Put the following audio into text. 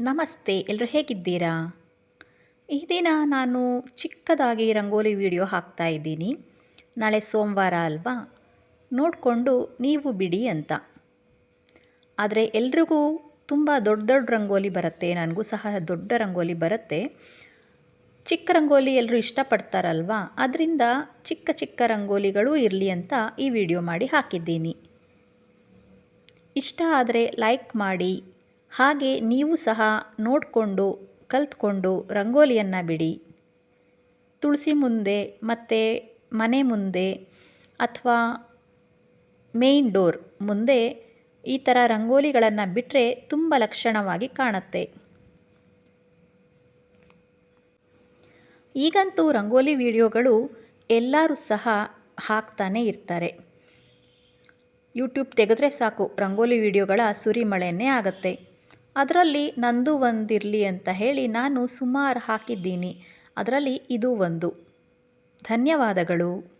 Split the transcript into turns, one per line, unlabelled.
ನಮಸ್ತೆ ಎಲ್ಲರೂ ಹೇಗಿದ್ದೀರಾ? ಈ ದಿನ ನಾನು ಚಿಕ್ಕದಾಗಿ ರಂಗೋಲಿ ವಿಡಿಯೋ ಹಾಕ್ತಾ ಇದ್ದೀನಿ. ನಾಳೆ ಸೋಮವಾರ ಅಲ್ವಾ? ನೋಡಿಕೊಂಡು ನೀವು ಬಿಡಿ ಅಂತ. ಆದರೆ ಎಲ್ರಿಗೂ ತುಂಬ ದೊಡ್ಡ ದೊಡ್ಡ ರಂಗೋಲಿ ಬರುತ್ತೆ, ನನಗೂ ಸಹ ದೊಡ್ಡ ರಂಗೋಲಿ ಬರುತ್ತೆ. ಚಿಕ್ಕ ರಂಗೋಲಿ ಎಲ್ಲರೂ ಇಷ್ಟಪಡ್ತಾರಲ್ವಾ? ಅದರಿಂದ ಚಿಕ್ಕ ಚಿಕ್ಕ ರಂಗೋಲಿಗಳು ಇರಲಿ ಅಂತ ಈ ವಿಡಿಯೋ ಮಾಡಿ ಹಾಕಿದ್ದೀನಿ. ಇಷ್ಟ ಆದರೆ ಲೈಕ್ ಮಾಡಿ ಹಾಗೆ ನೀವು ಸಹ ನೋಡಿಕೊಂಡು, ಕಲ್ತ್ಕೊಂಡು ರಂಗೋಲಿಯನ್ನು ಬಿಡಿ. ತುಳಸಿ ಮುಂದೆ ಮತ್ತು ಮನೆ ಮುಂದೆ ಅಥವಾ ಮೇಯ್ನ್ ಡೋರ್ ಮುಂದೆ ಈ ಥರ ರಂಗೋಲಿಗಳನ್ನು ಬಿಟ್ಟರೆ ತುಂಬ ಲಕ್ಷಣವಾಗಿ ಕಾಣುತ್ತೆ. ಈಗಂತೂ ರಂಗೋಲಿ ವಿಡಿಯೋಗಳು ಎಲ್ಲರೂ ಸಹ ಹಾಕ್ತಾನೆ ಇರ್ತಾರೆ. ಯೂಟ್ಯೂಬ್ ತೆಗೆದ್ರೆ ಸಾಕು ರಂಗೋಲಿ ವಿಡಿಯೋಗಳ ಸುರಿಮಳೆಯೇ ಆಗುತ್ತೆ. ಅದರಲ್ಲಿ ನಂದು ಒಂದಿರಲಿ ಅಂತ ಹೇಳಿ ನಾನು ಸುಮಾರು ಹಾಕಿದ್ದೀನಿ. ಅದರಲ್ಲಿ ಇದು ಒಂದು. ಧನ್ಯವಾದಗಳು.